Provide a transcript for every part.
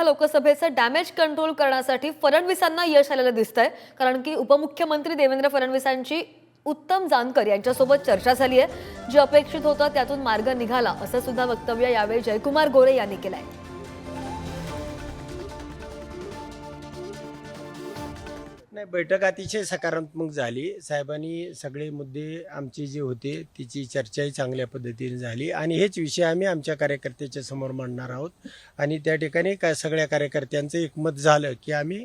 वर्धा लोकसभेचं damage control करण्यासाठी फडणवीसांना यश आलेलं दिसतंय. कारण की उपमुख्यमंत्री देवेंद्र फडणवीसांची उत्तम जानकर यांच्यासोबत चर्चा झाली आहे. जे अपेक्षित होतं त्यातून मार्ग निघाला असं सुद्धा वक्तव्य यावेळी जयकुमार गोरे यांनी केलंय. नाही बैठक अतिशय सकारात्मक झाली. साहेबांनी सगळे मुद्दे आमचे जे होते तिची चर्चाही चांगल्या पद्धतीने झाली. आणि हेच विषय आम्ही आमच्या कार्यकर्त्याच्या समोर मांडणार आहोत. आणि त्या ठिकाणी काय सगळ्या कार्यकर्त्यांचं एकमत झालं की आम्ही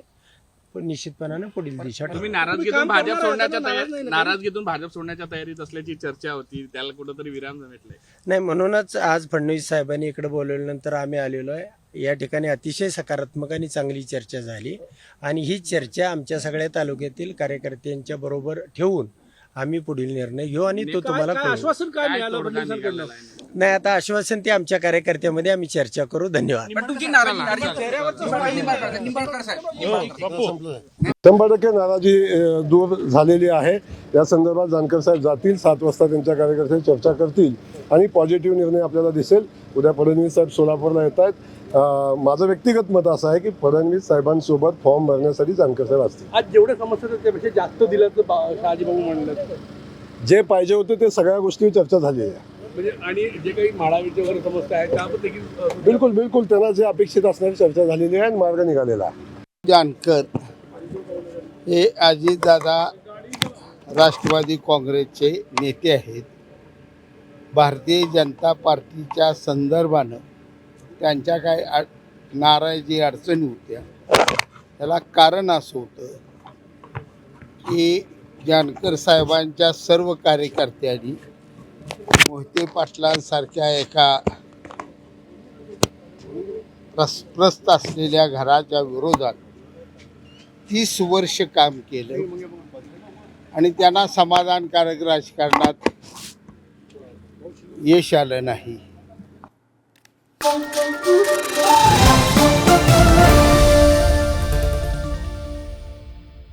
निश्चितपणानं पुढील दिशा. तुम्ही नाराजगीतून भाजप सोडण्याच्या तयारी नाराजगीतून भाजप सोडण्याच्या तयारीत असल्याची चर्चा होती. त्याला कुठंतरी विराम भेटलाय. नाही म्हणूनच आज फडणवीस साहेबांनी इकडे बोलवल्यानंतर आम्ही आलेलो आहे. या ठिकाणी अतिशय सकारात्मक आणि चांगली चर्चा झाली. आणि ही चर्चा आमच्या सगळ्या तालुक्यातील कार्यकर्त्यांच्या बरोबर ठेवून आम्ही पुढील निर्णय घेऊ आणि तो तुम्हाला. आश्वासन काय मिळालं? नाही. आता आश्वासन ते आमच्या कार्यकर्त्यामध्ये आम्ही चर्चा करू. धन्यवाद. शंभर टक्के नाराजी अ, दूर झालेली आहे. या संदर्भात जानकर साहेब जातील. सात वाजता त्यांच्या कार्यकर्त्यांशी चर्चा करतील आणि पॉझिटिव्ह निर्णय आपल्याला दिसेल. उद्या फडणवीस साहेब सोलापूरला येत आहेत. माझं व्यक्तिगत मत असं आहे की फडणवीस साहेबांसोबत फॉर्म भरण्यासाठी जानकर साहेब असतील. आज जेवढे समस्या होत्या त्यापेक्षा जास्त दिल्याचं शहाजीबाबू म्हणलं. जे पाहिजे होते ते सगळ्या गोष्टी चर्चा झालेली आहे. म्हणजे आणि जे काही वगैरे समस्या आहे त्याबद्दल देखील अ, बिलकुल बिलकुल. त्यांना जे अपेक्षित असणारी चर्चा झालेली आहे आणि मार्ग निघालेला आहे. जानकर हे अजितदादा राष्ट्रवादी काँग्रेसचे नेते आहेत. भारतीय जनता पार्टीच्या संदर्भानं त्यांच्या काय अड नाराजी अडचणी होत्या. त्याला कारण असं होतं की जानकर साहेबांच्या सर्व कार्यकर्त्यांनी मोहिते पाटलांसारख्या एका प्रस्प्रस्त असलेल्या घराच्या विरोधात तीस वर्ष काम केलं आणि त्यांना समाधानकारक राजकारणात यश आलं नाही.